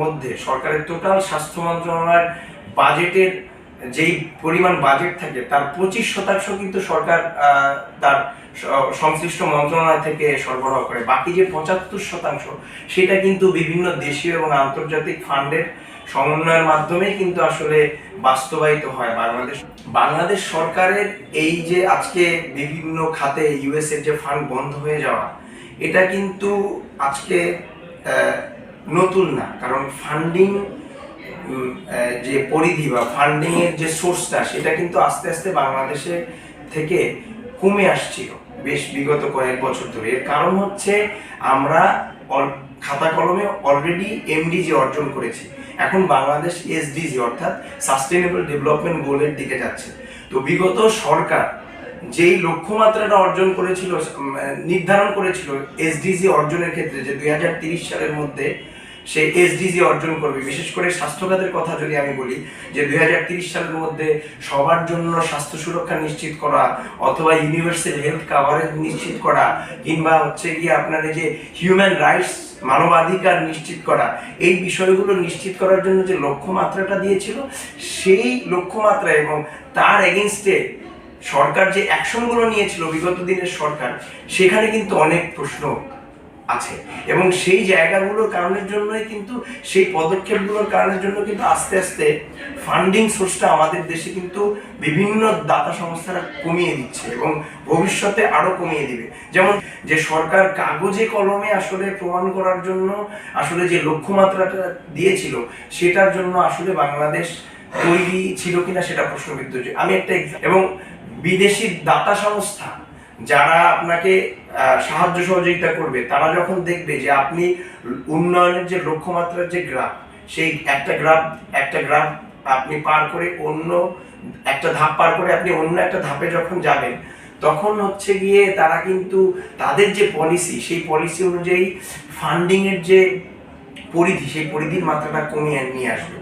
মধ্যে সরকারের টোটাল স্বাস্থ্য মন্ত্রণালয়ের বাজেটের যেই পরিমাণ বাজেট থাকে, তার পঁচিশ শতাংশ কিন্তু সরকার তার সংশ্লিষ্ট মন্ত্রণালয় থেকে সরবরাহ করে। বাকি যে পঁচাত্তর শতাংশ, সেটা কিন্তু বিভিন্ন দেশীয় এবং আন্তর্জাতিক ফান্ডের সমন্বয়ের মাধ্যমে কিন্তু আসলে বাস্তবায়িত হয়। বাংলাদেশ বাংলাদেশ সরকারের এই যে আজকে বিভিন্ন খাতে ইউএস এর যে ফান্ড বন্ধ হয়ে যাওয়া, এটা কিন্তু আজকে নতুন না, কারণ ফান্ডিং যে পরিধি বা ফান্ডিং এর যে সোর্সটা সেটা কিন্তু আস্তে আস্তে বাংলাদেশে থেকে কমে আসছিল বেশ বিগত কয়েক বছর ধরে। এর কারণ হচ্ছে আমরা খাতা কলমে অলরেডি এমডিজি অর্জন করেছি। এখন বাংলাদেশ এসডিজি অর্থাৎ সাস্টেনেবল ডেভেলপমেন্ট গোলের দিকে যাচ্ছে। তো বিগত সরকার যেই লক্ষ্যমাত্রাটা অর্জন করেছিল নির্ধারণ করেছিল এসডিজি অর্জনের ক্ষেত্রে, যে দুই সালের মধ্যে সে এসডিজি অর্জন করবে। বিশেষ করে স্বাস্থ্য খাতের কথা যদি আমি বলি, যে দুই সালের মধ্যে সবার জন্য স্বাস্থ্য সুরক্ষা নিশ্চিত করা অথবা ইউনিভার্সাল হেলথ কাভারেজ নিশ্চিত করা, কিংবা হচ্ছে গিয়ে আপনার এই যে হিউম্যান রাইটস মানবাধিকার নিশ্চিত করা, এই বিষয়গুলো নিশ্চিত করার জন্য যে লক্ষ্যমাত্রাটা দিয়েছিল, সেই লক্ষ্যমাত্রা এবং তার এগেনস্টে সরকার যে অ্যাকশনগুলো নিয়েছিল, বিগত দিনের সরকার, সেখানে কিন্তু অনেক প্রশ্ন আছে। এবং সেই জায়গাগুলোর কারণের জন্যই কিন্তু, সেই পদক্ষেপগুলোর কারণের জন্য কিন্তু আস্তে আস্তে ফান্ডিং সোর্সটা আমাদের দেশে কিন্তু বিভিন্ন দাতা সংস্থারা কমিয়ে দিচ্ছে এবং ভবিষ্যতে আরও কমিয়ে দিবে। যেমন যে সরকার কাগজে কলমে আসলে প্রমাণ করার জন্য আসলে যে লক্ষ্যমাত্রাটা দিয়েছিল, সেটার জন্য আসলে বাংলাদেশ তৈরি ছিল কিনা সেটা প্রশ্নবিদ্ধ। আমি একটা এবং বিদেশি দাতা সংস্থা যারা আপনাকে সাহায্য সহযোগিতা করবে, তারা যখন দেখবে যে আপনি উন্নয়নের যে লক্ষ্যমাত্রার যে গ্রাফ, সেই একটা গ্রাফ একটা গ্রাফ আপনি পার করে অন্য একটা ধাপ পার করে আপনি অন্য একটা ধাপে যখন যাবেন, তখন হচ্ছে গিয়ে তারা কিন্তু তাদের যে পলিসি সেই পলিসি অনুযায়ী ফান্ডিং এর যে পরিধি, সেই পরিধির মাত্রাটা কমিয়ে নিয়ে আসবে।